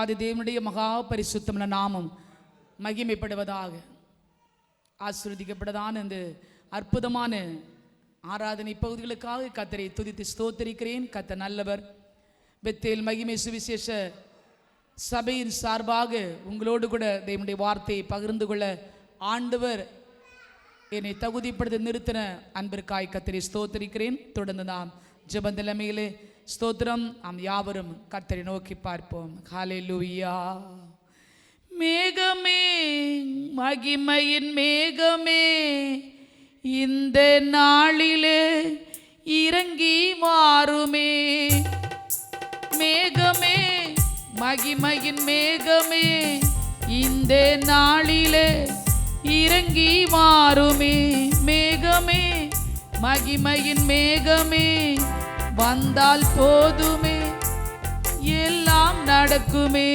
தேவாதி தேவனுடைய மகா பரிசுத்தமான நாமம் மகிமைப்படுவதாக ஆசிர்வதிக்கப்பட்டதான இந்த அற்புதமான ஆராதனை பகுதிகளுக்காக கத்தரை துதித்து ஸ்தோத்தரிக்கிறேன். கத்த நல்லவர். பெத்தேல் மகிமை சுவிசேஷ சபையின் சார்பாக உங்களோடு கூட தேவனுடைய வார்த்தையை பகிர்ந்து கொள்ள ஆண்டவர் என்னை தகுதிப்படுத்த நிறுத்தின அன்பிற்காய் கத்திரி ஸ்தோத்தரிக்கிறேன். தொடர்ந்து நாம் ஜெப நிலைமையிலே ஸ்தோத்திரம். நாம் யாவரும் கர்த்தரை நோக்கி பார்ப்போம். ஹாலே லூயா மேகமே மகிமையின் மேகமே இந்த நாளிலே இறங்கி மாறுமே. மேகமே மகிமையின் மேகமே இந்த நாளிலே இறங்கி மாறுமே. மேகமே மகிமையின் மேகமே வந்தால் போதுமே எல்லாம் நடக்குமே.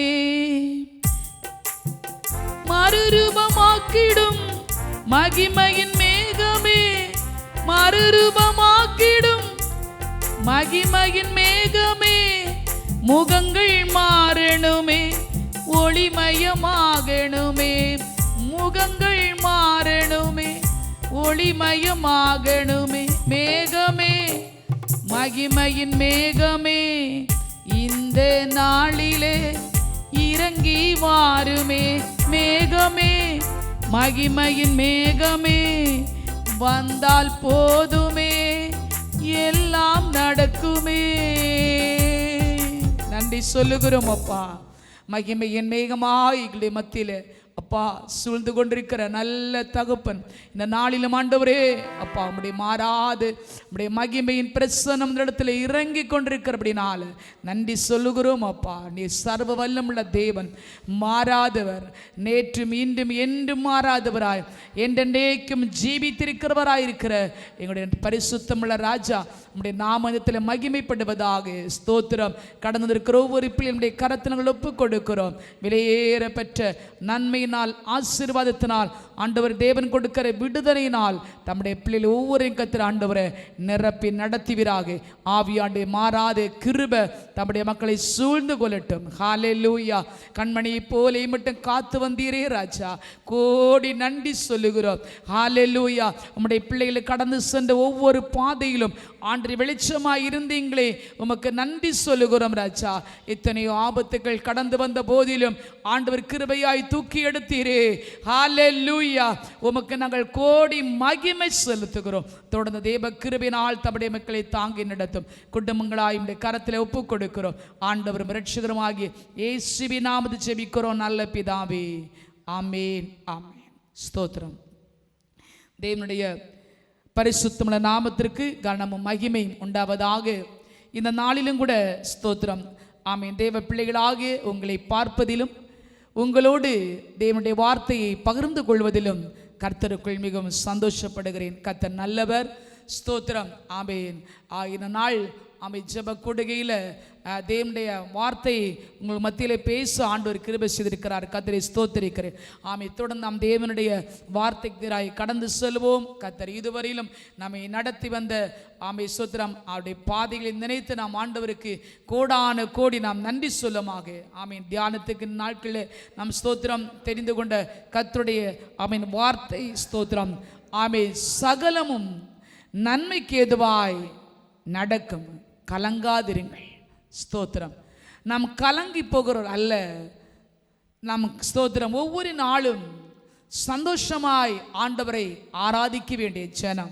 மறுரூபமாக்கிடும் மகிமையின் மேகமே மறுரூபமாக்கிடும் மகிமையின் மேகமே. முகங்கள் மாறணுமே ஒளிமயமாகணுமே. முகங்கள் மாறணுமே ஒளிமயமாகணுமே. மேகமே. மகிமையின் மேகமே இந்த நாளிலே இறங்கி வாருமே மேகமே மகிமையின் மேகமே வந்தால் போதுமே எல்லாம் நடக்குமே. நன்றி சொல்லுகிறோம் அப்பா. மகிமையின் மேகமாய் எங்களுடைய மத்தியில் அப்பா சூழ்ந்து கொண்டிருக்கிற நல்ல தகப்பன். இந்த நாளிலும் ஆண்டவரே அப்பா உடைய மாறாது உடைய மகிமையின் பிரசனம் இடத்துல இறங்கி கொண்டிருக்கிறபடினால நன்றி சொல்லுகிறோம் அப்பா. நீ சர்வ வல்லமுள்ள தேவன் மாறாதவர் நேற்றும் இன்றும் என்றும் மாறாதவராய் என்றென்றைக்கும் ஜீவித்திருக்கிறவராயிருக்கிற எங்களுடைய பரிசுத்தமுள்ள ராஜா உம்முடைய நாமத்தில் மகிமைப்படுவதாக ஸ்தோத்திரம். கடந்திருக்கிற ஒவ்வொரு பிள்ளைகளுடைய கரத்தினங்கள் ஒப்பு கொடுக்கிறோம் விலையேற பெற்ற நன்மையினால் ஆசீர்வாதத்தினால் ஆண்டவர் தேவன் கொடுக்கிற விடுதலையினால் தம்முடைய பிள்ளைகள் ஒவ்வொரு கத்திர ஆண்டவரை நிரப்பி நடத்துவீராக. ஆவியாண்டு மாறாத கிருப தம்முடைய மக்களை சூழ்ந்து கொள்ளட்டும். ஹாலே லூயா கண்மணி போலே மட்டும் காத்து வந்தீரே ராஜா. கோடி நன்றி சொல்லுகிறோம். ஹாலே லூயா உம்முடைய பிள்ளைகளை கடந்து சென்ற ஒவ்வொரு பாதையிலும் ஆண்டு வெளிச்சமாக இருந்தீங்களே உமக்கு நன்றி சொல்லுகிறோம் ராஜா. இத்தனையோ ஆபத்துக்கள் கடந்து வந்த போதிலும் ஆண்டவர் கிருபையாய் தூக்கி எடுத்தீரே. ஹாலே லூயா உமக்கு நாங்கள் கோடி மகிமை செலுத்துகிறோம். தொடர்ந்து தேவ கிருபினால் தம்முடைய மக்களை தாங்கி நடத்தும். குடும்பங்களாய் இந்த கரத்தில் ஒப்பு கொடுக்கிறோம். ஆண்டவரும் ரட்சகருமாகிய ஏசுபி நாமது செபிக்கிறோம் நல்ல பிதாவே. ஆமேன். ஆமேன். ஸ்தோத்திரம். தேவனுடைய பரிசுத்தமுள்ள நாமத்திற்கு கனமும் மகிமையும் உண்டாவதாக இந்த நாளிலும் கூட ஸ்தோத்திரம். ஆமீன். தேவ பிள்ளைகளாகிய உங்களை பார்ப்பதிலும் உங்களோடு தேவனுடைய வார்த்தையை பகிர்ந்து கொள்வதிலும் கர்த்தருக்குள் மிகவும் சந்தோஷப்படுகிறேன். கர்த்தர் நல்லவர். ஸ்தோத்திரம். ஆமேன். ஆகின நாள் ஆமை ஜெப கொடுகையில் தேவனுடைய வார்த்தையை உங்கள் மத்தியில் பேச ஆண்டவர் கிருபை செய்திருக்கிறார். கத்தரை ஸ்தோத்திருக்கிறேன். ஆமை தொடர்ந்து நாம் தேவனுடைய வார்த்தைக்கு கடந்து செல்வோம். கத்தர் இதுவரையிலும் நம்மை நடத்தி வந்த ஆமை ஸ்தோத்திரம் அவருடைய பாதைகளை நினைத்து நாம் ஆண்டவருக்கு கோடான கோடி நாம் நன்றி சொல்லுமாக. ஆமீன் தியானத்துக்கு நாட்களில் நாம் ஸ்தோத்திரம் தெரிந்து கொண்ட கத்தருடைய ஆமீன் வார்த்தை ஸ்தோத்திரம். ஆமை சகலமும் நன்மைக்கு ஏதுவாய் நடக்கும். கலங்காதிருங்கள். ஸ்தோத்திரம். நாம் கலங்கி போகிறோர் அல்ல. நம் ஸ்தோத்திரம். ஒவ்வொரு நாளும் சந்தோஷமாய் ஆண்டவரை ஆராதிக்க வேண்டிய ஜனம்.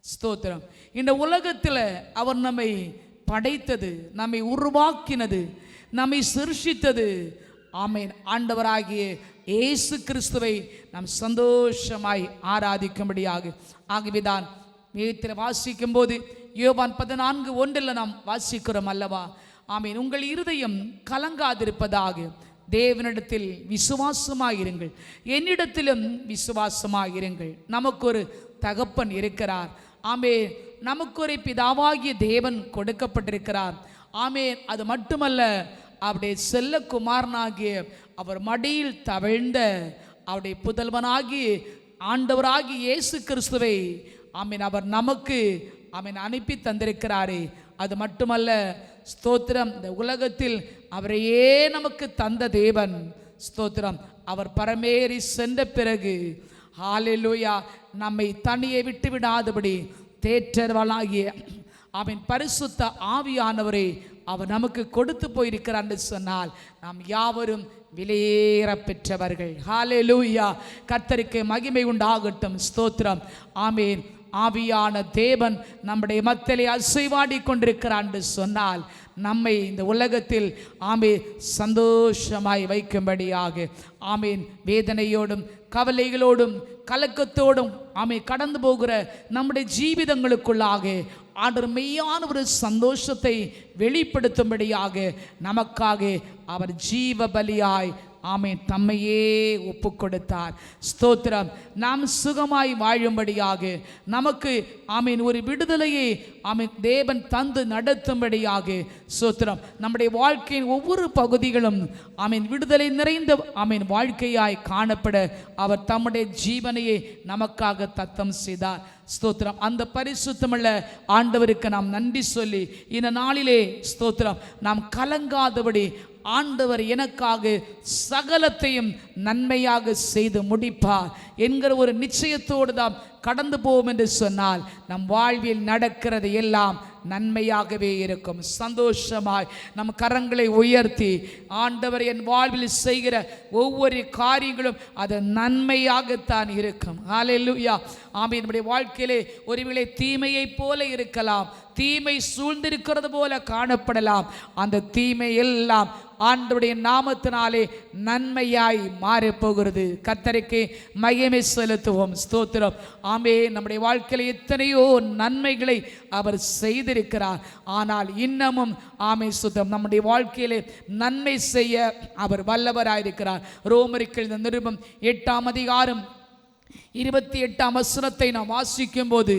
ஸ்தோத்திரம். இந்த உலகத்தில் அவர் நம்மை படைத்தது நம்மை உருவாக்கினது நம்மை சிருஷித்தது. ஆமேன். ஆண்டவராகிய இயேசு கிறிஸ்துவை நாம் சந்தோஷமாய் ஆராதிக்கும்படியாக. ஆகவேதான் வேத்திர வாசிக்கும் போது யோவான் பதினான்கு ஒன்றில் நாம் வாசிக்கிறோம் அல்லவா? ஆமீன். உங்கள் இருதயம் கலங்காதிருப்பதாக. தேவனிடத்தில் விசுவாசமாயிருங்கள் என்னிடத்திலும் விசுவாசமாயிருங்கள் நமக்கு ஒரு தகப்பன் இருக்கிறார். ஆமே நமக்கு ஒரு பிதாவாகிய தேவன் கொடுக்கப்பட்டிருக்கிறார். ஆமே அது மட்டுமல்ல அவருடைய செல்ல குமாரனாகிய அவர் மடியில் தவிழ்ந்த அவருடைய புதல்வனாகி ஆண்டவராகி இயேசு கிறிஸ்துவை ஆமீன் அவர் நமக்கு அவன் அனுப்பி தந்திருக்கிறாரே. அது மட்டுமல்ல ஸ்தோத்திரம் இந்த உலகத்தில் அவரையே நமக்கு தந்த தேவன். ஸ்தோத்திரம் அவர் பரமேறி சென்ற பிறகு ஹாலிலூயா நம்மை தனியே விட்டு விடாதபடி தேற்றர்வளாகிய அவன் பரிசுத்த ஆவியானவரை அவர் நமக்கு கொடுத்து போயிருக்கிறான்னு சொன்னால் நாம் யாவரும் விலையேற பெற்றவர்கள். ஹாலே லூயா கர்த்தருக்கு மகிமை உண்டாகட்டும். ஸ்தோத்திரம் ஆமேன். ஆவியான தேவன் நம்முடைய மத்திலே அசைவாடி கொண்டிருக்கிறான் என்று சொன்னால் நம்மை இந்த உலகத்தில் ஆமே சந்தோஷமாய் வைக்கும்படியாக ஆமீன் வேதனையோடும் கவலைகளோடும் கலக்கத்தோடும் ஆமை கடந்து போகிற நம்முடைய ஜீவிதங்களுக்குள்ளாக ஆண்டர் மெய்யான ஒரு சந்தோஷத்தை வெளிப்படுத்தும்படியாக நமக்காக அவர் ஜீவ பலியாய் ஆமை தம்மையே ஒப்பு கொடுத்தார் ஸ்தோத்திரம். நாம் சுகமாய் வாழும்படியாக. நமக்கு ஆமீன் ஒரு விடுதலையை ஆமீன் தேவன் தந்து நடத்தும்படியாக. ஸ்தோத்திரம். நம்முடைய வாழ்க்கையின் ஒவ்வொரு பகுதிகளும் ஆமீன் விடுதலை நிறைந்த ஆமீன் வாழ்க்கையாய் காணப்பட அவர் தம்முடைய ஜீவனையை நமக்காக தத்தம் செய்தார். ஸ்தோத்திரம். அந்த பரிசுத்தமுள்ள ஆண்டவருக்கு நாம் நன்றி சொல்லி இந்த நாளிலே ஸ்தோத்திரம் நாம் கலங்காதபடி ஆண்டவர் எனக்காக சகலத்தையும் நன்மையாக செய்து முடிப்பார் என்கிற ஒரு நிச்சயத்தோடு தான் கடந்து போவோம் என்று சொன்னால் நம் வாழ்வில் நடக்கிறது எல்லாம் நன்மையாகவே இருக்கும். சந்தோஷமாய் நம் கரங்களை உயர்த்தி ஆண்டவர் என் வாழ்வில் செய்கிற ஒவ்வொரு காரியங்களும் அது நன்மையாகத்தான் இருக்கும். ஹalleluya ஆமென். நம்முடைய வாழ்க்கையிலே ஒருவேளை தீமையைப் போல இருக்கலாம். தீமை சூழ்ந்திருக்கிறது போல காணப்படலாம். அந்த தீமை எல்லாம் ஆண்டுடைய நாமத்தினாலே நன்மையாய் மாறப்போகிறது. கத்தருக்கு மகிமை செலுத்துவோம். ஸ்தோத்திரம். ஆமே நம்முடைய வாழ்க்கையில் எத்தனையோ நன்மைகளை அவர் செய்திருக்கிறார். ஆனால் இன்னமும் ஆமை சுத்தம் நம்முடைய வாழ்க்கையிலே நன்மை செய்ய அவர் வல்லவராயிருக்கிறார். ரோமருக்கு இந்த நிருபம் எட்டாம் அதிகாரம் இருபத்தி எட்டாம் வசனத்தை நாம் வாசிக்கும் போது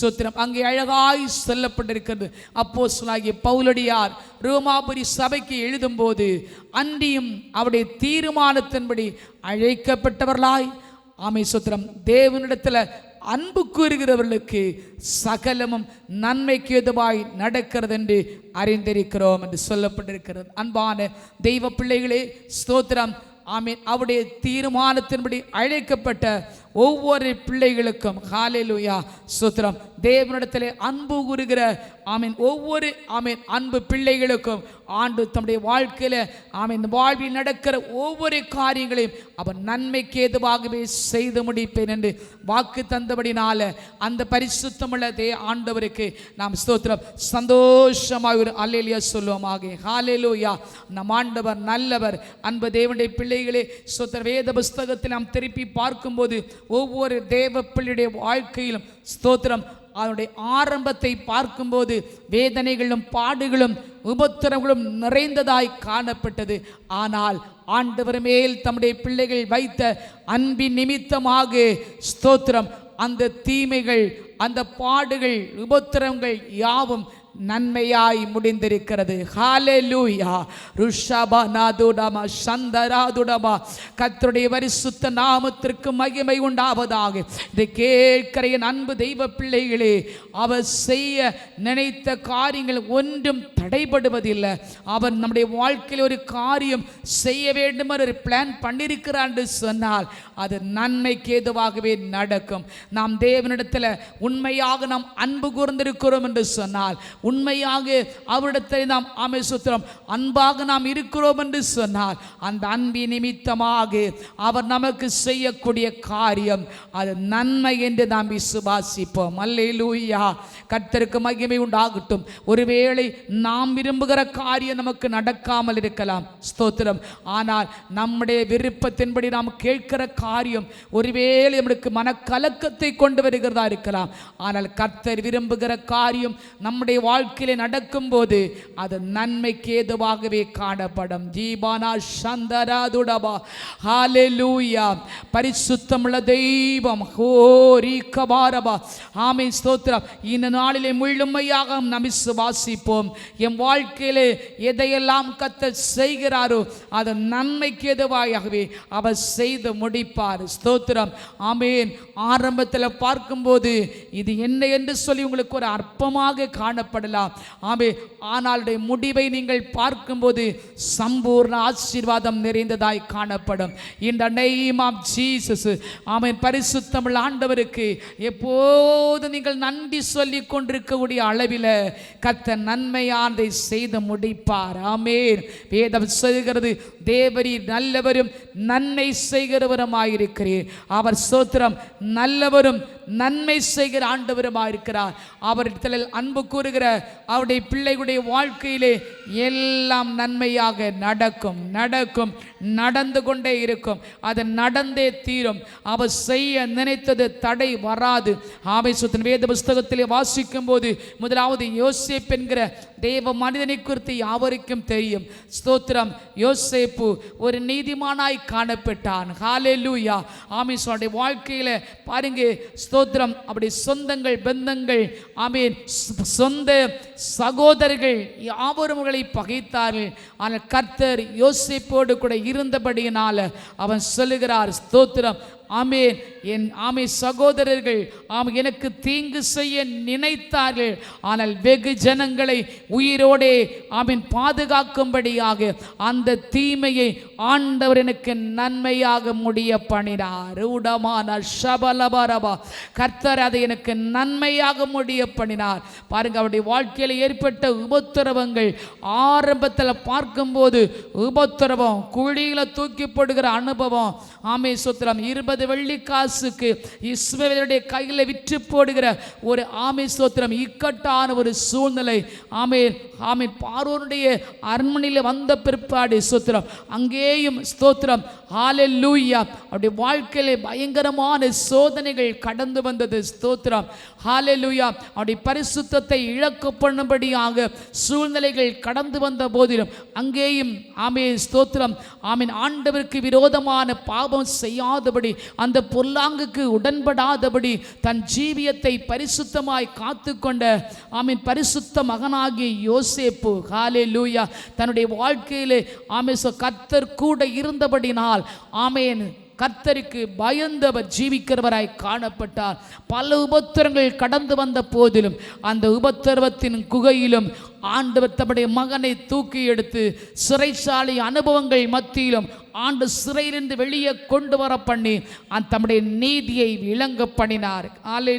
சுத்திரம் அங்கே அழகாய் சொல்லப்பட்டிருக்கிறது. அப்போ சொல்லாகிய பவுலடியார் ரோமாபுரி சபைக்கு எழுதும்போது அன்றியும் அவருடைய தீர்மானத்தின்படி அழைக்கப்பட்டவர்களாய். ஆமை சுத்திரம். தேவனிடத்தில் அன்பு கூறுகிறவர்களுக்கு சகலமும் நன்மைக்கு எதுவாய் நடக்கிறது என்று அறிந்திருக்கிறோம் என்று சொல்லப்பட்டிருக்கிறது. அன்பான தெய்வ பிள்ளைகளே ஸ்தோத்திரம். ஆமீன். அவருடைய தீர்மானத்தின்படி அழைக்கப்பட்ட ஒவ்வொரு பிள்ளைகளுக்கும் ஹalleluya சுத்திரம். தேவனிடத்தில் அன்பு கூறுகிற ஆமீன் ஒவ்வொரு ஆமீன் அன்பு பிள்ளைகளுக்கும் ஆண்டு தம்முடைய வாழ்க்கையில் ஆமீன் வாழ்வில் நடக்கிற ஒவ்வொரு காரியங்களையும் அவன் நன்மைக்கு ஏதுவாகவே செய்து முடிப்பேன் என்று வாக்கு தந்தபடினால அந்த பரிசுத்தமுள்ள தே ஆண்டவருக்கு நாம் ஸ்தோத்திரம். சந்தோஷமாக ஒரு அல்லேலியா சொல்லுவோமாக ஹாலேலூயா நம் ஆண்டவர் நல்லவர். அன்பு தேவனுடைய பிள்ளைகளே சுத்திர வேத புஸ்தகத்தில் நாம் திருப்பி பார்க்கும்போது ஒவ்வொரு தேவ பிள்ளையுடைய வாழ்க்கையிலும் ஸ்தோத்திரம். அதனுடைய ஆரம்பத்தை பார்க்கும்போது வேதனைகளும் பாடுகளும் உபத்திரங்களும் நிறைந்ததாய் காணப்பட்டது. ஆனால் ஆண்டவர் மேல் தம்முடைய பிள்ளைகள் வைத்த அன்பின் நிமித்தமாக ஸ்தோத்திரம். அந்த தீமைகள் அந்த பாடுகள் உபத்திரங்கள் யாவும் நன்மையாய் முடிந்திருக்கிறது. ஹalleluya ருஷபா நாதுடமா சந்தராதுடமா கர்த்தருடைய வரிசுத்த நாமத்திற்கு மகிமை உண்டாவதாக. இதை கேட்கிற என் அன்பு தெய்வ பிள்ளைகளே அவர் செய்ய நினைத்த காரியங்கள் ஒன்றும் தடைபடுவதில்லை. அவர் நம்முடைய வாழ்க்கையில் ஒரு காரியம் செய்ய வேண்டும் ஒரு பிளான் பண்ணியிருக்கிறார் என்று சொன்னால் அது நன்மைக்கு ஏதுவாகவே நடக்கும். நாம் தேவனிடத்தில் உண்மையாக நாம் அன்பு கூர்ந்திருக்கிறோம் என்று சொன்னால் உண்மையாக அவரிடத்தில் நாம் ஆமை அன்பாக நாம் இருக்கிறோம் என்று சொன்னால் அந்த அன்பின் நிமித்தமாக அவர் நமக்கு செய்யக்கூடிய காரியம் அது நன்மை என்று நாம் விசுவாசிப்போம். அல்லேலூயா. கர்த்தருக்கு மகிமை உண்டாகட்டும். ஒருவேளை நாம் விரும்புகிற காரியம் நமக்கு நடக்காமல் இருக்கலாம். ஸ்தோத்திரம். ஆனால் நம்முடைய விருப்பத்தின்படி நாம் கேட்கிற காரியம் ஒருவேளை நம்மளுக்கு மனக்கலக்கத்தை கொண்டு வருகிறதா இருக்கலாம். ஆனால் கர்த்தர் விரும்புகிற காரியம் நம்முடைய வாழ்க்கையிலே நடக்கும்போது அது நன்மைக்கு ஏதுவாகவே காணப்படும். ஜீபானா சந்தராதுடபா ஹாலெலூயா பரிசுத்தமுள்ள தெய்வம். ஹோரி கபாரபா ஆமை ஸ்தோத்திரம். இந்த நாளிலே முழுமையாக நாம் விசுவாசிப்போம். என் வாழ்க்கையிலே எதையெல்லாம் கத்த செய்கிறாரோ அது நன்மைக்கு எதுவாகவே அவர் செய்து முடிப்பார். ஸ்தோத்திரம். ஆமேன். ஆரம்பத்தில் பார்க்கும்போது இது என்ன என்று சொல்லி உங்களுக்கு ஒரு அற்பமாக காணப்படும். காணப்படலாம் ஆமே ஆனாலுடைய முடிவை நீங்கள் பார்க்கும்போது சம்பூர்ண ஆசீர்வாதம் நிறைந்ததாய் காணப்படும். இந்த நெய்ம் ஆஃப் ஜீசஸ் ஆமென் பரிசுத்தமிழ் ஆண்டவருக்கு எப்போது நீங்கள் நன்றி சொல்லி கொண்டிருக்கக்கூடிய அளவில் கத்த நன்மையானதை செய்து முடிப்பார். ஆமேன். வேதம் சொல்கிறது தேவரி நல்லவரும் நன்மை செய்கிறவருமாயிருக்கிறீர். அவர் சோத்திரம் நல்லவரும் நன்மை செய்கிற ஆண்டவருமாயிருக்கிறார். அவரிடத்தில் அன்பு கூறுகிற அவருடைய பிள்ளைகளுடைய வாழ்க்கையிலே எல்லாம் நன்மையாக நடக்கும் நடக்கும் நடந்து கொண்டே இருக்கும். அது நடந்தே தீரும். அவர் செய்ய நினைத்தது தடை வராது. ஆபேசத்தின் வேத புஸ்தகத்திலே வாசிக்கும் போது முதலாவது யோசேப் என்கிற தெய்வ மனிதனை குறித்து யாவருக்கும் தெரியும். ஸ்தோத்திரம். யோசேப்பு ஒரு நீதிமானாய் காணப்பட்டான். ஹாலே லூயா ஆமீஸ்வனுடைய வாழ்க்கையில் பாருங்க ஸ்தோத்திரம். அப்படி சொந்தங்கள் பந்தங்கள் ஆமீன். சொந்த சகோதரர்கள் யாவரும் பகைத்தார்கள். ஆனால் கர்த்தர் யோசிப்போடு கூட இருந்தபடியினால் அவன் சொல்லுகிறார் ஸ்தோத்திரம். ஆமேன். என் ஆமை சகோதரர்கள் ஆம் எனக்கு தீங்கு செய்ய நினைத்தார்கள். ஆனால் வெகு ஜனங்களை உயிரோடே ஆமீன் பாதுகாக்கும்படியாக அந்த தீமையை ஆண்டவர் எனக்கு நன்மையாக முடிய பண்ணினார். உடமான ஷபலபரபா. கர்த்தர் அதை எனக்கு நன்மையாக முடிய பண்ணினார். பாருங்க அவருடைய வாழ்க்கையில் ஏற்பட்ட உபத்திரவங்கள் ஆரம்பத்தில் பார்க்க பார்க்கும்போது உபத்திரவம் குழியில் தூக்கி போடுகிற அனுபவம். ஆமே சுத்திரம் இருபது வெள்ளி காசுக்கு இஸ்மவேலுடைய கையில் விற்று போடுகிற ஒரு ஆமை சோத்திரம் இக்கட்டான ஒரு சூழ்நிலை. ஆமே ஆமை பார்வனுடைய அரண்மனையில் வந்த பிற்பாடு சோத்திரம் அங்கேயும் ஸ்தோத்திரம் ஹாலெல்லூயா அப்படி வாழ்க்கையிலே பயங்கரமான சோதனைகள் கடந்து வந்தது ஸ்தோத்திரம். ஹாலெல்லூயா அப்படி பரிசுத்தத்தை இழக்க பண்ணும்படியாக சூழ்நிலைகள் கடந்து வந்த போதிலும் அங்கேயும் ஆமே ஸ்தோத்திரம். ஆமீன் ஆண்டவருக்கு விரோதமான பாவம் செய்யாதபடி அந்த பொல்லாங்குக்கு உடன்படாதபடி தன் ஜீவியத்தை பரிசுத்தமாய் காத்துக்கொண்ட ஆமீன் பரிசுத்த மகனாகிய யோசேப்பு. ஹாலே லூயா தன்னுடைய வாழ்க்கையிலே ஆமே சொ- கூட இருந்தபடினால் ஆமேன் கர்த்தருக்கு பயந்தவர் ஜீவிக்கிறவராய் காணப்பட்டார். பல உபத்திரங்கள் கடந்து வந்த போதிலும் அந்த உபத்திரவத்தின் குகையிலும் ஆண்டவர் தம்முடைய மகனை தூக்கி எடுத்து சிறைச்சாலை அனுபவங்கள் மத்தியிலும் ஆண்டு சிறையிலிருந்து வெளியே கொண்டு வர பண்ணி அந்த தம்முடைய நீதியை விளங்க பண்ணினார்.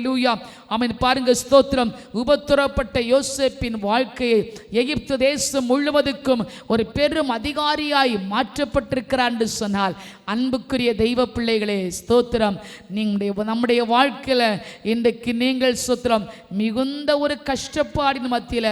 லூயா அவன் பாருங்க ஸ்தோத்திரம். உபத்துறப்பட்ட யோசேப்பின் வாழ்க்கையை எகிப்து தேசம் முழுவதுக்கும் ஒரு பெரும் அதிகாரியாய் மாற்றப்பட்டிருக்கிறான் என்று சொன்னால் அன்புக்குரிய தெய்வ பிள்ளைகளே ஸ்தோத்திரம். நீங்களுடைய நம்முடைய வாழ்க்கையில் இன்றைக்கு நீங்கள் ஸ்தோத்திரம் மிகுந்த ஒரு கஷ்டப்பாடின் மத்தியில்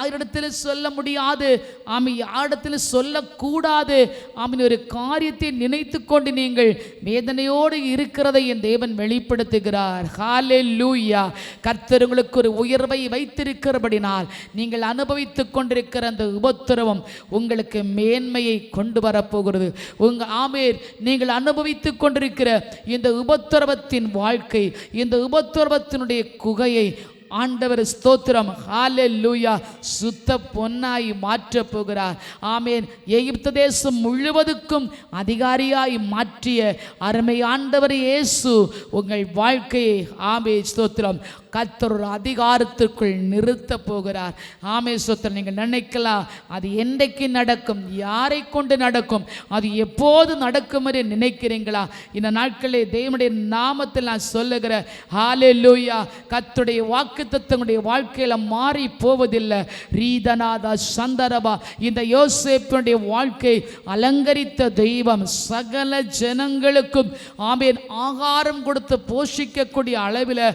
யாரிடத்தில் சொல்ல முடியாது? ஆமை யாரிடத்தில் சொல்லக்கூடாது? ஆமின். ஒரு காரியத்தை நினைத்து கொண்டு நீங்கள் வேதனையோடு இருக்கிறதை என் தேவன் வெளிப்படுத்துகிறார். ஹாலே லூயா கர்த்தர் உங்களுக்கு ஒரு உயர்வை வைத்திருக்கிறபடினால் நீங்கள் அனுபவித்துக் கொண்டிருக்கிற அந்த உபத்திரவம் உங்களுக்கு மேன்மையை கொண்டு வரப்போகிறது. உங்க ஆமேர் நீங்கள் அனுபவித்துக் கொண்டிருக்கிற இந்த உபத்திரவத்தின் வாழ்க்கை இந்த உபத்திரவத்தினுடைய குகையை ஆண்டவர் ஸ்தோத்திரம். ஹalleluya. சுத்த பொன்னாய் மாற்றப் போகிறார் ஆமேன். எகிப்து தேசம் முழுவதுக்கும் அதிகாரியாய் மாற்றிய அருமை ஆண்டவர் இயேசு உங்கள் வாழ்க்கையை ஆமே ஸ்தோத்திரம். கத்தர் ஒரு அதிகாரத்திற்குள் நிறுத்த போகிறார். ஆமே ஸ்தோத்திரம் நீங்கள் நினைக்கலாம் அது என்றைக்கு நடக்கும் யாரை கொண்டு நடக்கும் அது எப்போது நடக்கும் என்று நினைக்கிறீங்களா? இந்த நாட்களில் தேவனுடைய நாமத்தில் நான் சொல்லுகிற ஹாலே லூயா கத்துடைய வாக்கு தத்துவங்களுடைய வாழ்க்கையில் மாறி போவதில்லை. ரீதநாதா சந்தரபா இந்த யோசேப்பினுடைய வாழ்க்கை அலங்கரித்த தெய்வம் சகல ஜனங்களுக்கும் ஆமேன் ஆகாரம் கொடுத்து போஷிக்கக்கூடிய அளவில்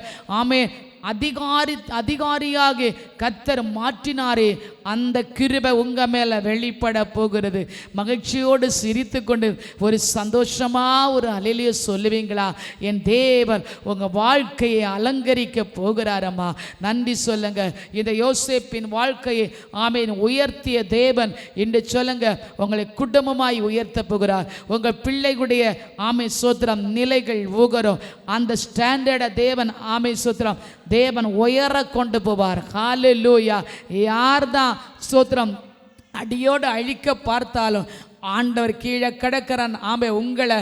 ஆமே அதிகாரி அதிகாரியாக கத்தர் மாற்றினாரே அந்த கிருபை உங்கள் மேலே வெளிப்பட போகிறது. மகிழ்ச்சியோடு சிரித்து கொண்டு ஒரு சந்தோஷமா ஒரு அலையிலேயே சொல்லுவீங்களா? என் தேவன் உங்கள் வாழ்க்கையை அலங்கரிக்க போகிறாரம்மா. நன்றி சொல்லுங்க. இந்த யோசேப்பின் வாழ்க்கையை ஆமையின் உயர்த்திய தேவன் என்று சொல்லுங்க உங்களை குடும்பமாய் உயர்த்த போகிறார். உங்கள் பிள்ளைகளுடைய ஆமை சோத்திரம் நிலைகள் ஊகரும். அந்த ஸ்டாண்டர்டை தேவன் ஆமை சோத்திரம் தேவன் உயர கொண்டு போவார். ஹாலு லூயா யார் தான் சோத்திரம் அடியோடு அழிக்க பார்த்தாலும் ஆண்டவர் கீழே கிடக்கிறான். ஆமை உங்களை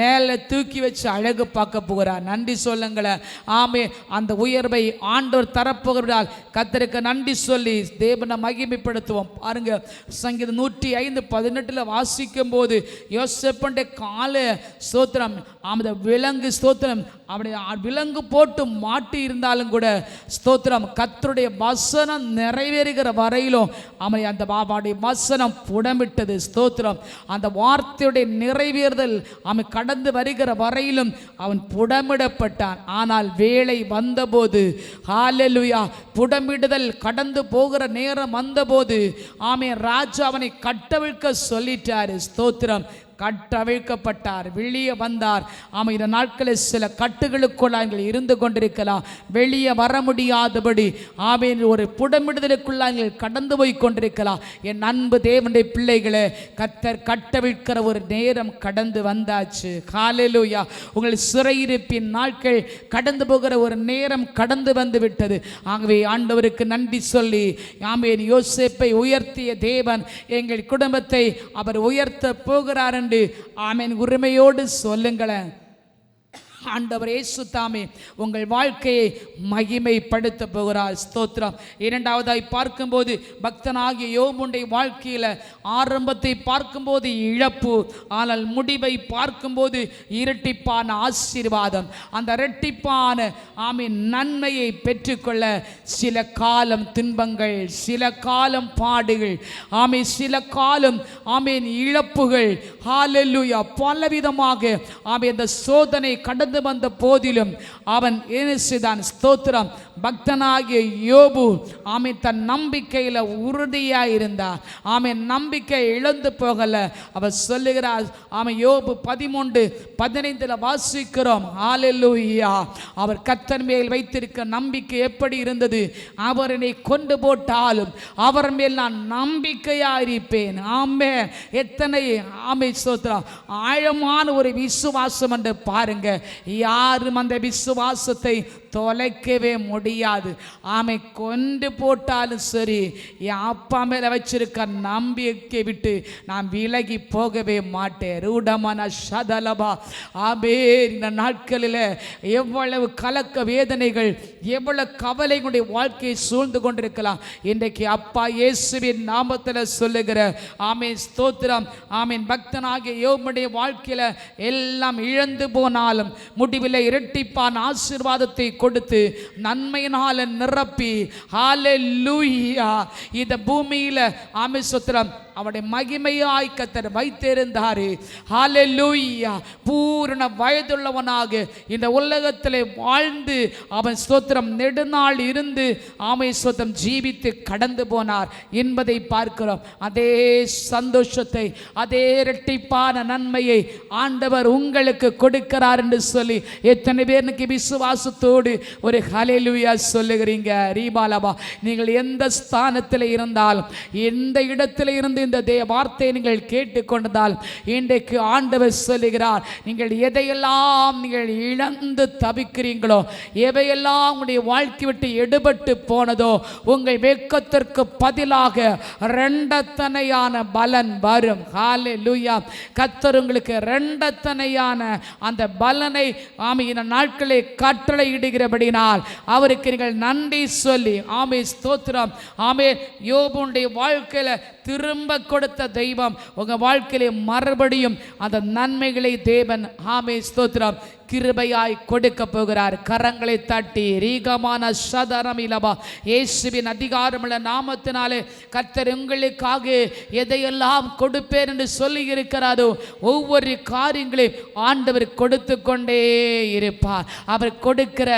மேலே தூக்கி வச்சு அழகு பார்க்க போகிறார். நன்றி சொல்லுங்களேன் ஆமே அந்த உயர்வை ஆண்டவர் தரப்போகிறால் கத்தருக்கு நன்றி சொல்லி தேவனை மகிமைப்படுத்துவோம். பாருங்க சங்கீதம் நூற்றி ஐந்து பதினெட்டில் வாசிக்கும் போது யோசப்பண்ட கால ஸ்தோத்திரம் அந்த விலங்கு ஸ்தோத்திரம் அப்படி விலங்கு போட்டு மாட்டி இருந்தாலும் கூட ஸ்தோத்திரம் கத்தருடைய வசனம் நிறைவேறுகிற வரையிலும் அவனை அந்த பாபாவுடைய வசனம் புடமிட்டது. ஸ்தோத்திரம் அந்த வார்த்தையுடைய நிறைவேறுதல் அவன் கடந்து வருகிற வரையிலும் அவன் புடமிடப்பட்டான். ஆனால் வேலை வந்தபோது ஹாலலுயா புடமிடுதல் கடந்து போகிற நேரம் வந்தபோது ஆமே ராஜா அவனை கட்டவிழ்க்க சொல்லிட்டாரு. ஸ்தோத்திரம். கட்டவிழ்க்கப்பட்டார் வெளியே வந்தார். ஆமாம் இந்த நாட்களில் சில கட்டுகளுக்குள் நீங்கள் இருந்து கொண்டிருக்கலாம். வெளியே வர முடியாதபடி ஆமீன் ஒரு புடமிடுதலுக்குள்ள நீங்கள் கடந்து போய் கொண்டிருக்கலாம். என் அன்பு தேவனுடைய பிள்ளைகளை கத்தர் கட்டவிழ்க்கிற ஒரு நேரம் கடந்து வந்தாச்சு. காலையிலூயா உங்கள் சிறையிருப்பின் நாட்கள் கடந்து போகிற ஒரு நேரம் கடந்து வந்து விட்டது. ஆகவே ஆண்டவருக்கு நன்றி சொல்லி ஆமையின் யோசிப்பை உயர்த்திய தேவன் எங்கள் குடும்பத்தை அவர் உயர்த்த போகிறார் என்று ஆமேன் உரிமையோடு சொல்லுங்களேன். ஆண்டவர் இயேசு தாமே உங்கள் வாழ்க்கையை மகிமைப்படுத்த போகிறார். ஸ்தோத்திரம். இரண்டாவதாய் பார்க்கும்போது பக்தனாகிய யோமுடைய வாழ்க்கையில் ஆரம்பத்தை பார்க்கும்போது இழப்பு ஆனால் முடிவை பார்க்கும்போது இரட்டிப்பான ஆசீர்வாதம். அந்த இரட்டிப்பான ஆமின் நன்மையை பெற்றுக்கொள்ள சில காலம் துன்பங்கள் சில காலம் பாடுகள் ஆமை சில காலம் ஆமீன் இழப்புகள் ஹாலெல்லுயா பலவிதமாக ஆமை இந்த சோதனை கடந்து வந்த போதிலும் அவன் என்ன ஸ்தோத்திரம். பக்தனாகிய யோபு ஆமை தன் நம்பிக்கையில் உறுதியாக இருந்தார். ஆமை நம்பிக்கை இழந்து போகல. அவர் சொல்லுகிறார் ஆமை யோபு பதிமூன்று பதினைந்தில் வாசிக்கிறோம். ஆலெல்லூயா அவர் கத்தன் மேல் வைத்திருக்க நம்பிக்கை எப்படி இருந்தது? அவர் என்னை கொண்டு போட்டாலும் அவர் மேல் நான் நம்பிக்கையாக இருப்பேன். ஆமே எத்தனை ஆமை ஸ்தோத்திரம். ஆழமான ஒரு விசுவாசம் என்று பாருங்க. யாரும் அந்த விசுவாசத்தை தொலைக்கவே முடியாது. ஆமை கொண்டு போட்டாலும் சரி என் அப்பா மேலே வச்சிருக்க நம்பிக்கை விட்டு நான் விலகி போகவே மாட்டேன். ரூடமான சதலபா ஆமே இந்த நாட்களில் எவ்வளவு கலக்க வேதனைகள் எவ்வளவு கவலைகளுடைய வாழ்க்கையை சூழ்ந்து கொண்டிருக்கலாம். இன்றைக்கு அப்பா இயேசுவின் நாமத்தில் சொல்லுகிற ஆமீன் ஸ்தோத்திரம். ஆமீன். பக்தனாகிய யோமுடைய வாழ்க்கையில் எல்லாம் இழந்து போனாலும் முடிவில் இரட்டிப்பான் ஆசீர்வாதத்தை கொடுத்து நன்மையினால நிரப்பி. ஹாலே லூயா இந்த பூமியில் ஆமை சுத்திரம் அவருடைய மகிமையாய் கத்தர் வைத்திருந்தாரு. ஹாலே பூரண வயதுள்ளவனாக இந்த உலகத்தில் வாழ்ந்து அவன் ஸ்தோத்திரம் நெடுநாள் இருந்து ஆமை ஸ்தோத்திரம் ஜீவித்து கடந்து போனார் என்பதை பார்க்கிறோம். அதே சந்தோஷத்தை அதே இரட்டிப்பான நன்மையை ஆண்டவர் உங்களுக்கு கொடுக்கிறார் என்று சொல்லி எத்தனை பேருக்கு விசுவாசத்தோடு ஒரு ஹலெலுயா சொல்லுகிறீங்க. ரீபாலபா நீங்கள் எந்த ஸ்தானத்தில் இருந்தாலும் எந்த இடத்துல இருந்து இந்த தே வார்த்தையை நீங்கள் கேட்டுக்கொண்டதால் இன்றைக்கு ஆண்டவர் சொல்லுகிறார் நீங்கள் எதையெல்லாம் நீங்கள் இழந்து தவிக்கிறீங்களோ எவையெல்லாம் உங்களுடைய வாழ்க்கை விட்டு எடுபட்டு போனதோ உங்கள் வெட்கத்திற்கு பதிலாக ரெண்டத்தனையான பலன் வரும். ஹாலே லூயா கத்தர் உங்களுக்கு ரெண்டத்தனையான அந்த பலனை ஆமை இந்த நாட்களை கட்டளையிடுகிறபடினால் அவருக்கு நீங்கள் நன்றி சொல்லி ஆமே ஸ்தோத்திரம். ஆமே யோபுடைய வாழ்க்கையில் திரும்ப கொடுத்த தெய்வம். உங்கள் வாழ்க்கையிலே மறுபடியும் அந்த நன்மைகளை தேவன் ஆமே ஸ்தோத்திரம். கிருபையாய் கொடுக்க போகிறார். கரங்களை தட்டி ரீகமான சதரம் இலபா இயேசுவின் அதிகாரமுள்ள நாமத்தினாலே கர்த்தர் உங்களுக்காக எதையெல்லாம் கொடுப்பேன் என்று சொல்லி இருக்கிறாரோ ஒவ்வொரு காரியங்களையும் ஆண்டவர் கொடுத்து கொண்டே இருப்பார். அவர் கொடுக்கிற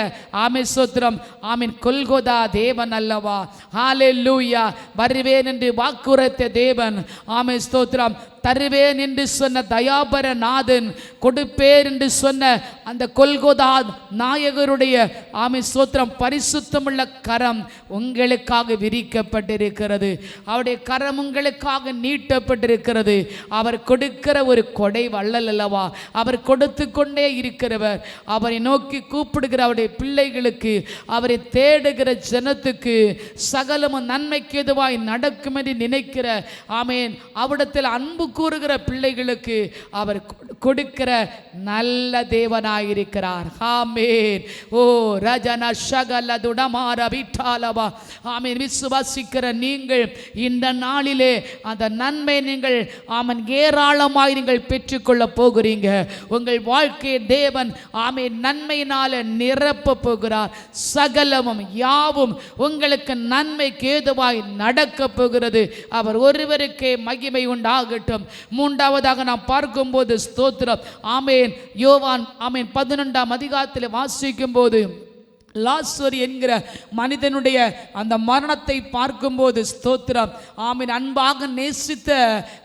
ஆமை ஆமின் ஆமீன் கொல்கோதா தேவன் அல்லவா. ஹாலே லூயா வருவேன் என்று வாக்குரைத்த தேவன். ஆமை ஸ்தோத்திரம் தருவேன் என்று சொன்ன தயாபர நாதன் கொடுப்பேர் என்று சொன்ன அந்த கொல்கோதா நாயகருடைய ஆமை சோத்திரம் பரிசுத்தமுள்ள கரம் உங்களுக்காக விரிக்கப்பட்டிருக்கிறது. அவருடைய கரம் உங்களுக்காக நீட்டப்பட்டிருக்கிறது. அவர் கொடுக்கிற ஒரு கொடை வள்ளல் அல்லவா? அவர் கொடுத்து கொண்டே இருக்கிறவர். அவரை நோக்கி கூப்பிடுகிற அவருடைய பிள்ளைகளுக்கு அவரை தேடுகிற ஜனத்துக்கு சகலமும் நன்மைக்கு எதுவாய் நடக்கும் என்று நினைக்கிற ஆமேன் அவிடத்தில் அன்பு கூறுகிற பிள்ளைகளுக்கு அவர் கொ- கொடுக்கிற நல்ல தேவனாயிருக்கிறார். ஹாமேன் ஓ ரஜன ஷகல துடமார விட்டாலவா. ஆமீன். விசுவாசிக்கிற நீங்கள் இந்த நாளிலே அந்த நன்மை நீங்கள் ஆமன் ஏராளமாய் நீங்கள் பெற்றுக்கொள்ள போகிறீங்க. உங்கள் வாழ்க்கையை தேவன் ஆமே நன்மையினால நிரப்ப போகிறார். சகலமும் யாவும் உங்களுக்கு நன்மைக்கு ஏதுவாய் நடக்க போகிறது. அவர் ஒருவருக்கே மகிமை உண்டாகட்டும். மூன்றாவதாக நாம் பார்க்கும்போது ஸ்தோத்திரம். ஆமேன். யோவான் ஆமேன். பதினொன்றாம் அதிகாரத்தில் வாசிக்கும் போது லாஸ்வரி என்கிற மனிதனுடைய அந்த மரணத்தை பார்க்கும்போது ஸ்தோத்திரம். ஆமீன். அன்பாக நேசித்த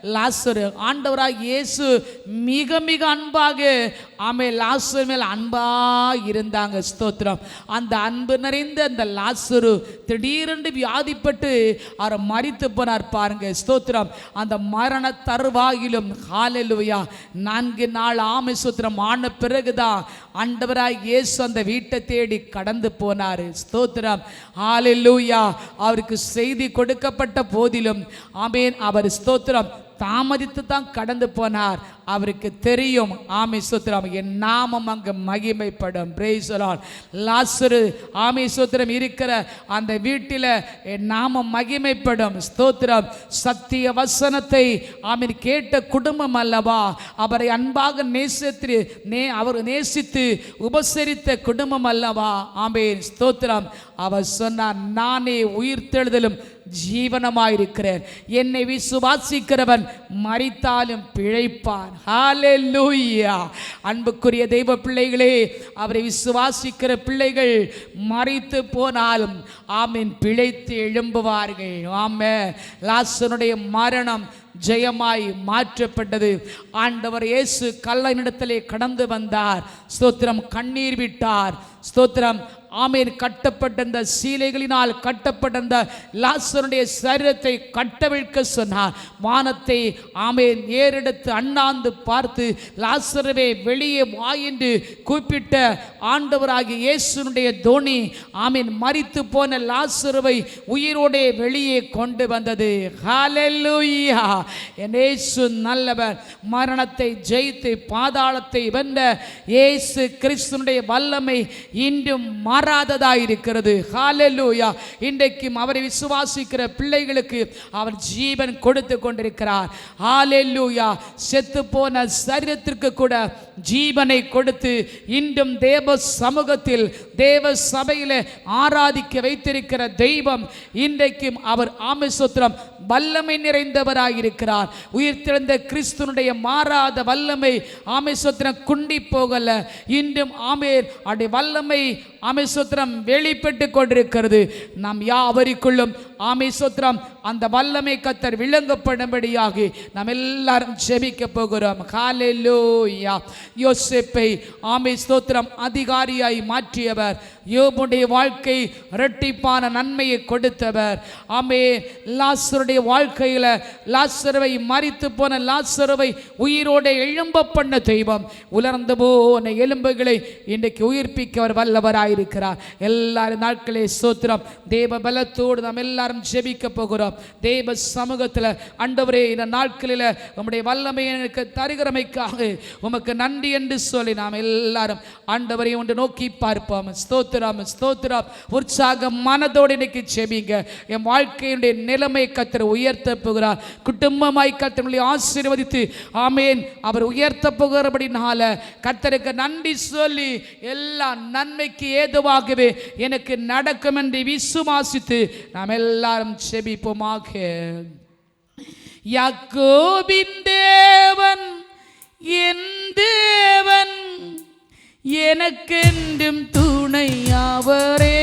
லாஸ்வரு ஆண்டவராக இயேசு மிக மிக அன்பாக ஆமே லாசு மேல் அன்பாக இருந்தாங்க. ஸ்தோத்திரம். அந்த அன்பு நிறைந்த அந்த லாசுரு திடீரென்று வியாதிப்பட்டு அவர் மறித்து போனார் பாருங்க. ஸ்தோத்திரம். அந்த மரண தருவாயிலும் ஹalleluya. நான்கு நாள் ஆமை ஸ்தோத்திரம். ஆன பிறகுதான் ஆண்டவராய் இயேசு அந்த வீட்டை தேடி கடந்து போனார். ஸ்தோத்திரம். ஹalleluya. அவருக்கு செய்தி கொடுக்கப்பட்ட போதிலும் ஆமேன் அவர் ஸ்தோத்திரம். தாமதித்து தான் கடந்து போனார். அவருக்கு தெரியும். ஆமேஸ்வத்திரம் சூத்திரம். என் நாமம் அங்கு மகிமைப்படும். பிரேசலால் லாசரு ஆமேஸ்வத்திரம் சூத்திரம். இருக்கிற அந்த வீட்டில் என் நாமம் மகிமைப்படும். ஸ்தோத்திரம். சத்திய வசனத்தை ஆமீன் கேட்ட குடும்பம் அல்லவா? அவரை அன்பாக நேசித்து நே அவர் நேசித்து உபசரித்த குடும்பம் அல்லவா? ஆமேன் ஸ்தோத்திரம். அவர் சொன்னார் நானே உயிர்த்தெழுதலும் ஜீவனமாயிருக்கிறேன். என்னை விசுவாசிக்கிறவன் மறித்தாலும் பிழைப்பான். ஹalleluya அன்புக்குரிய தெய்வ பிள்ளைகளே அவரை விசுவாசிக்கிற பிள்ளைகள் மறித்து போனாலும் ஆமீன் பிழைத்து எழும்புவார்கள். ஆமே லாசனுடைய மரணம் ஜெயமாய் மாற்றப்பட்டது. ஆண்டவர் இயேசு கல்லனிடத்திலே கடந்து வந்தார். ஸ்தோத்திரம் கண்ணீர் விட்டார். ஸ்தோத்திரம் ஆமீன். கட்டப்பட்ட சீலைகளினால் கட்டப்பட்ட லாசருடைய சரீரத்தை கட்டவிழ்க்க சொன்னார். வானத்தை ஆமேன் ஏறெடுத்து அண்ணாந்து பார்த்து லாசரவே வெளியே வா என்று கூப்பிட்ட ஆண்டவராகிய இயேசுனுடைய தோனி ஆமீன் மறித்து போன லாசருவை உயிரோடே வெளியே கொண்டு வந்தது. ஹalleluya. என் இயேசு நல்லவர். மரணத்தை ஜெயித்து பாதாளத்தை வென்ற இயேசு கிறிஸ்துனுடைய வல்லமை இன்றும் மாறாததாய் இருக்கிறது ஹalleluya இன்றைக்கும் அவரை விசுவாசிக்கிற பிள்ளைகளுக்கு அவர் ஜீவன் கொடுத்து கொண்டிருக்கிறார். ஹாலெல்லூயா செத்து போன சரீரத்திற்கு கூட ஜீவனை கொடுத்து இன்றும் தேவ சமூகத்தில் தேவ சபையில் ஆராதிக்க வைத்திருக்கிற தெய்வம் இன்றைக்கும் அவர் ஆமேசுத்திரம் வல்லமை நிறைந்தவராயிருக்கிறார். உயிர்த்தெழுந்த கிறிஸ்துனுடைய மாறாத வல்லமை ஆமேஸ்வத்திரம் குண்டி போகல. இன்றும் ஆமேர் அவருடைய வல்லமை ஆமேஸ்வத்திரம் வெளிப்பட்டு கொண்டிருக்கிறது. நாம் யாவருக்குள்ளும் ஆமேஸ்வத்திரம் அந்த வல்லமை கத்தர் விளங்கப்படும்படியாக நாம் எல்லாரும் செபிக்க போகிறோம். ஹalleluya. யோசிப்பை ஆமை ஸ்தோத்திரம் அதிகாரியாய் மாற்றியவர். யோபுடைய வாழ்க்கை இரட்டிப்பான நன்மையை கொடுத்தவர். ஆமே லாசருடைய வாழ்க்கையில் லாசருவை மறித்து போன லாசருவை உயிரோடு எழும்ப பண்ண தெய்வம். உலர்ந்து போன எலும்புகளை இன்றைக்கு உயிர்ப்பிக்க அவர் வல்லவராயிருக்கிறார். எல்லாரும் நாட்களே ஸ்தோத்திரம் தேவ பலத்தோடு நாம் எல்லாரும் ஜெபிக்க போகிறோம். தேவ சமூகத்தில் அண்டவரே இந்த நாட்களில் உம்முடைய வல்லமை எனக்கு தருகிறமைக்காக உமக்கு நன்றி என்று சொல்லி நாம் எல்லாரும் ஆண்டவரை ஒன்று நோக்கி பார்ப்போம். ஸ்தோத்திரம். ஸ்தோத்திரம் ஸ்தோத்திரம். உற்சாக மனதோடு இன்னைக்கு செபிங்க என் வாழ்க்கையினுடைய நிலைமை கத்திர உயர்த்த போகிறார். குடும்பமாய் கத்திரங்களை ஆசீர்வதித்து ஆமேன். அவர் உயர்த்த போகிறபடினால கத்தருக்கு நன்றி சொல்லி எல்லா நன்மைக்கு ஏதுவாகவே எனக்கு நடக்கும் என்று விசுவாசித்து நாம் எல்லாரும் செபிப்போமாக யாக்கோபின் தேவன் என் தேவன் எனக்கென்றும் துணையாவரே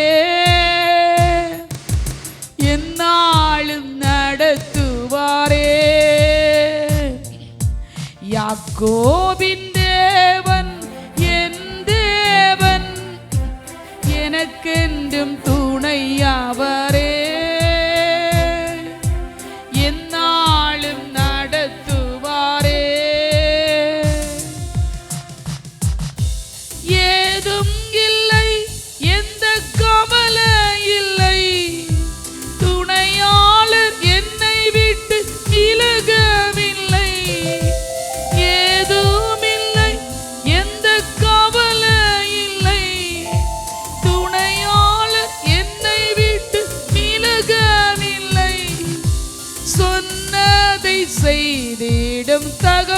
என்னாலும் நடத்துவாரே யாக்கோபின்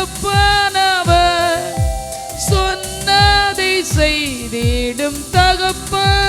தகப்பனவர் சொன்னதை செய்திடும் தகப்பன்.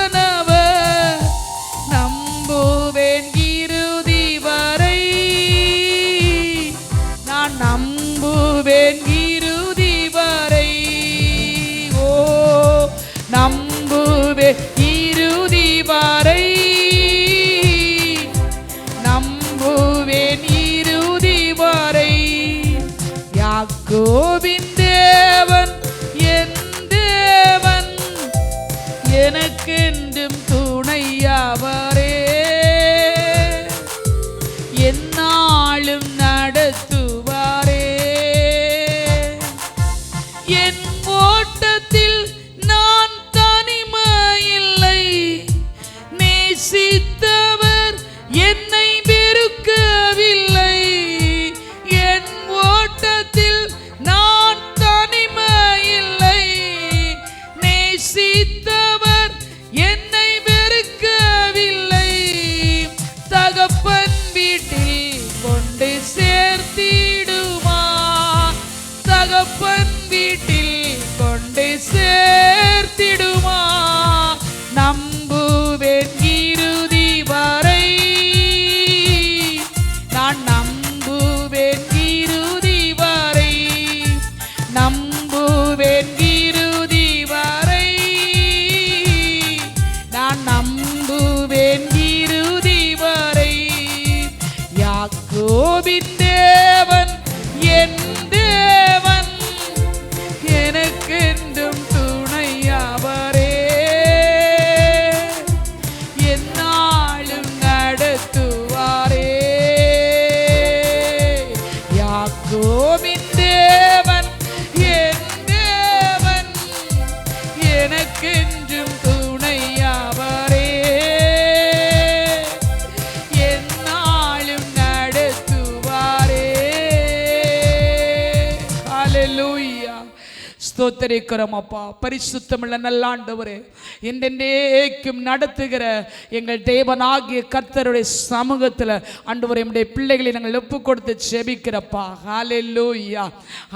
ஸ்தோத்தரிக்கிறோம் அப்பா. பரிசுத்தமுள்ள நல்லாண்டவரே. என்றென்றேக்கும் நடத்துகிற எங்கள் தேவனாகிய கர்த்தருடைய சமூகத்தில் ஆண்டவரே எம்முடைய பிள்ளைகளை நாங்கள் ஒப்பு கொடுத்து செபிக்கிறப்பா ஹாலெல்லூயா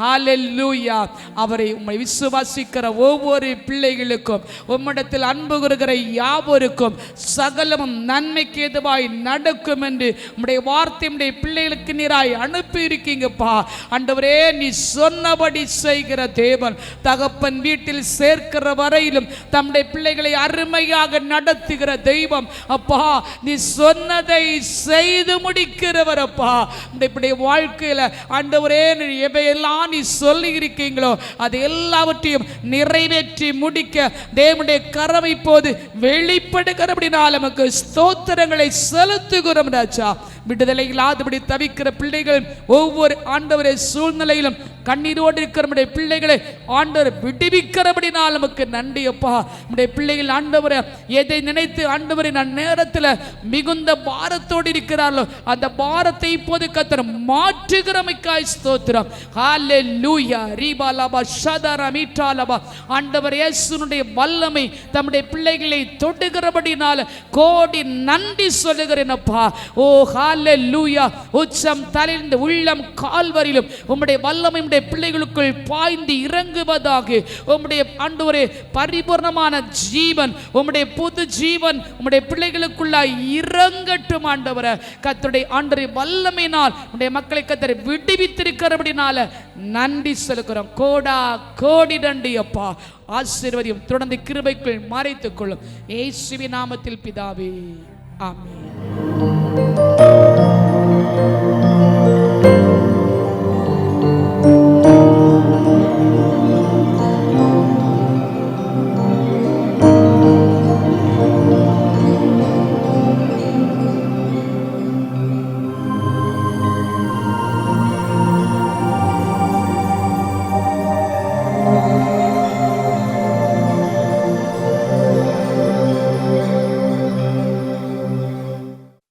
ஹாலெல்லூயா அவரை உம்மை விசுவாசிக்கிற ஒவ்வொரு பிள்ளைகளுக்கும் உம்மிடத்தில் அன்பு கூறுகிற யாவருக்கும் சகலமும் நன்மைக்கு எதுவாய் நடக்கும் என்று உம்முடைய வார்த்தை உடைய பிள்ளைகளுக்கு நீராய் அனுப்பி இருக்கீங்கப்பா ஆண்டவரே நீ சொன்னபடி செய்கிற தேவன் தகப்பன் வீட்டில் சேர்க்கிற வரையிலும் தம்முடைய பிள்ளைகளை அருமையாக நடத்துகிற தெய்வம். அப்பா நீ சொன்னதை செய்து முடிக்கிறவர் அப்பா. இப்படி வாழ்க்கையில ஆண்டவரே எவையெல்லாம் நீ சொல்லி இருக்கீங்களோ அது எல்லாவற்றையும் நிறைவேற்றி முடிக்க தேவனுடைய கரம் இப்போது வெளிப்படுகிறபடினால் நமக்கு ஸ்தோத்திரங்களை செலுத்துகிறோம் ராஜா. விடுதலை இல்லாதபடி தவிக்கிற பிள்ளைகள் ஒவ்வொரு ஆண்டவரை சூழ்நிலையிலும் கண்ணீரோடு இருக்கிற நம்முடைய பிள்ளைகளை ஆண்டவர் விடுவிக்கிறபடினால் நமக்கு நன்றி அப்பா. நம்முடைய பிள்ளைகள் ஆண்டவரை எதை நினைத்து ஆண்டவரை நான் நேரத்தில் மிகுந்த பாரத்தோடு இருக்கிறார்களோ அந்த பாரத்தை இப்போது கத்தர் மாற்றுகிறமைக்காய் ஸ்தோத்திரம். ஹalleluya ரீபாலாபா சதாரா மீட்டாலாபா ஆண்டவர் இயேசுனுடைய வல்லமை தம்முடைய பிள்ளைகளை தொடுகிறபடினால கோடி நன்றி சொல்லுகிறேன் அப்பா. ஓ ஹalleluya உச்சம் தலைந்த உள்ளம் கால்வரிலும் உம்முடைய வல்லமை உடைய பிள்ளைகளுக்குள் பாய்ந்து இறங்குவதாக உம்முடைய ஆண்டவரே பரிபூர்ணமான ஜீவன் உம்முடைய புது ஜீவன் உம்முடைய பிள்ளைகளுக்குள்ளாய் இறங்கட்டும் ஆண்டவரை. கத்துடைய ஆண்டரை வல்லமையினால் உடைய மக்களை கத்தரை விடுவித்திருக்கிறபடினால நன்றி செலுக்கிறோம் கோடா கோடி நன்றி அப்பா. ஆசீர்வதியும் தொடர்ந்து கிருபைக்குள் மறைத்துக் கொள்ளும் ஏசுவி நாமத்தில் பிதாவே. ஆமே